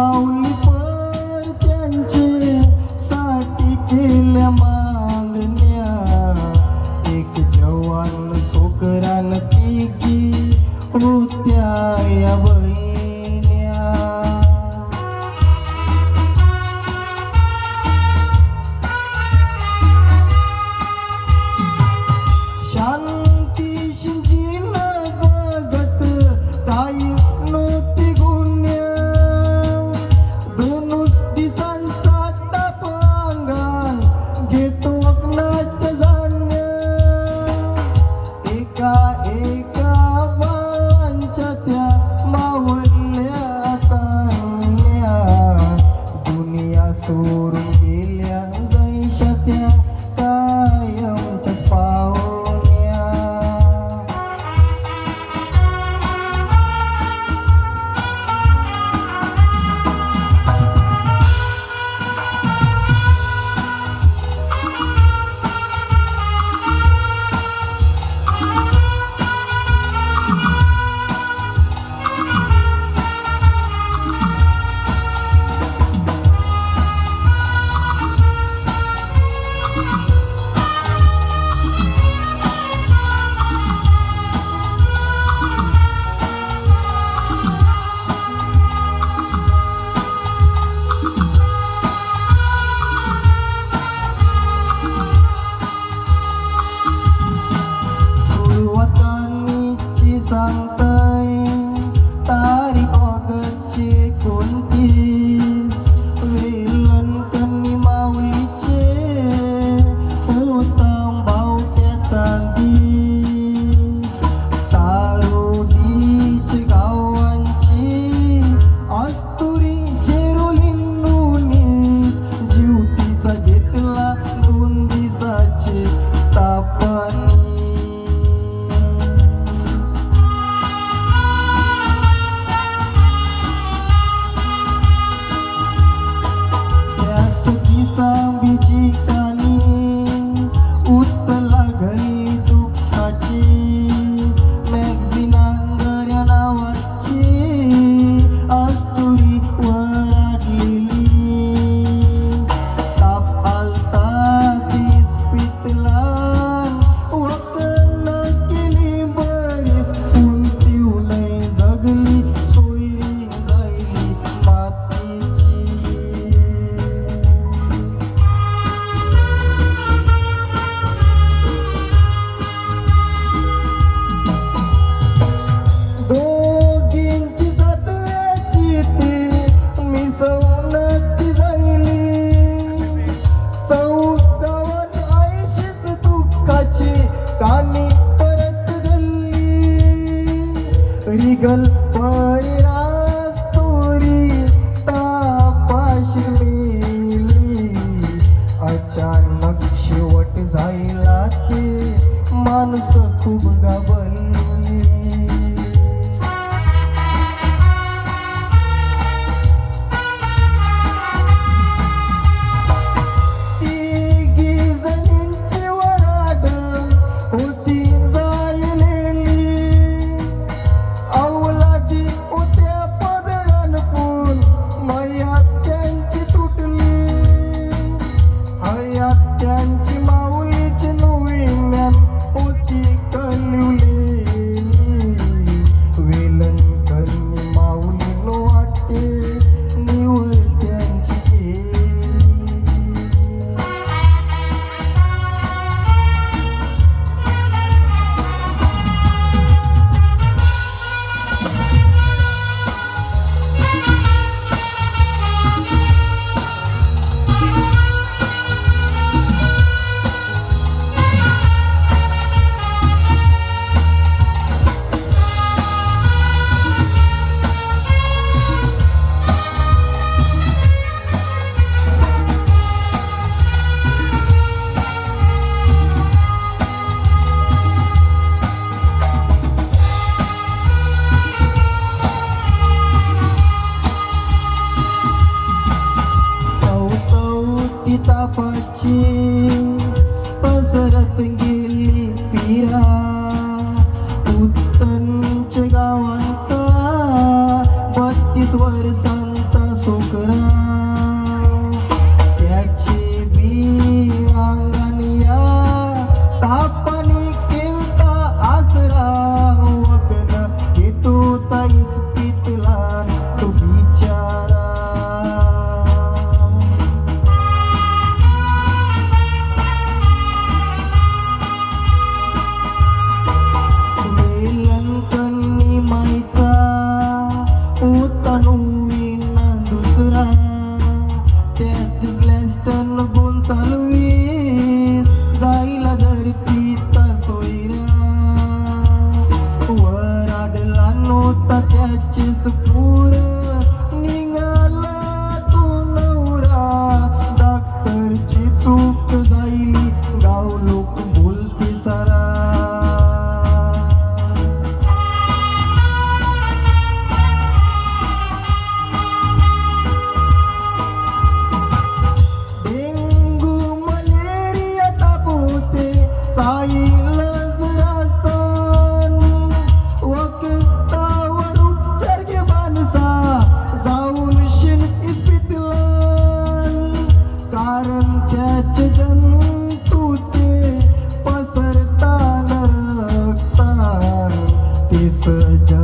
irmão one. Regal पायरास तोरी तापाशी अचानक शेवट जायला ते माणसं खूप गावली done संतापाची पसरत गेली पिरा. उत्तंच गावांचा बत्तीस वर्ष If ja